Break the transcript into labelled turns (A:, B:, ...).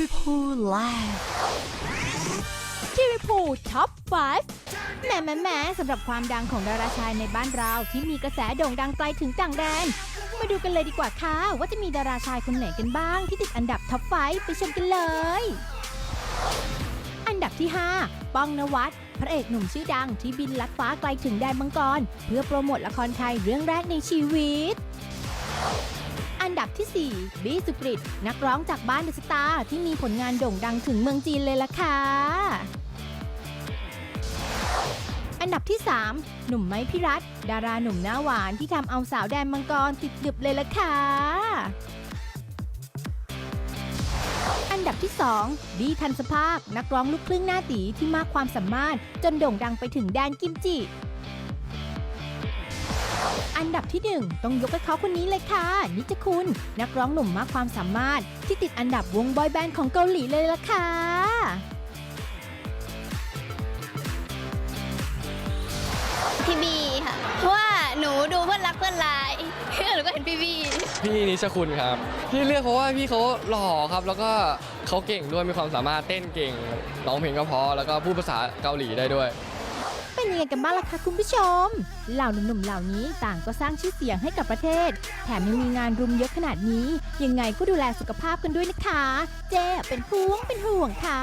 A: วีพูลแลบ
B: ทีวีพูท็อป 5 แหมแหมแหมสำหรับความดังของดาราชายในบ้านเราที่มีกระแสโด่งดังไกลถึงต่างแดน มาดูกันเลยดีกว่าค่ะ ว่าจะมีดาราชายคนไหนกันบ้างที่ติดอันดับท็อป 5 ไปชมกันเลย อันดับที่ 5 ป้องนวัดพระเอกหนุ่มชื่อดังที่บินลัดฟ้าไกลถึงแดนมังกร เพื่อโปรโมทละครไทยเรื่องแรกในชีวิต ที่ 4 บี้สุกริต นักร้องจากบ้านเดอะสตาร์ที่มีผลงานโด่งดังถึงเมืองจีนเลยล่ะค่ะ อันดับที่ 3 หนุ่มไม้พิรัตดาราหนุ่มหน้าหวานที่ทำเอาสาวแดนมังกรติดดึบเลยล่ะค่ะ อันดับที่ 2 บีทันสภาค นักร้องลูกครึ่งหน้าตีที่มากความสามารถจนโด่งดังไปถึงแดนกิมจิ อันดับที่ 1 ต้องยกให้เขาคนนี้เลยค่ะ นิจคุณ นักร้องหนุ่มมากความสามารถ ที่ติดอันดับวงบอยแบนด์ของเกาหลีเลยล่ะค่ะ
C: พี่บีค่ะเพราะว่าหนูดูเพื่อนรักเพื่อนร้ายหนูก็เห็นพี่บี
D: พี่นิชคุณครับที่เลือกเพราะว่าพี่เขาหล่อครับ แล้วก็เขาเก่งด้วยมีความสามารถเต้นเก่งร้องเพลงก็เพราะแล้วก็พูดภาษาเกาหลีได้ด้วย
B: เป็นยังไงกันบ้างล่ะคะคุณผู้ชม เหล่าหนุ่มๆเหล่านี้ต่างก็สร้างชื่อเสียงให้กับประเทศ แถมยังมีงานรุมเยอะขนาดนี้ ยังไงก็ดูแลสุขภาพกันด้วยนะคะ เจ๊เป็นห่วงเป็นห่วงค่ะ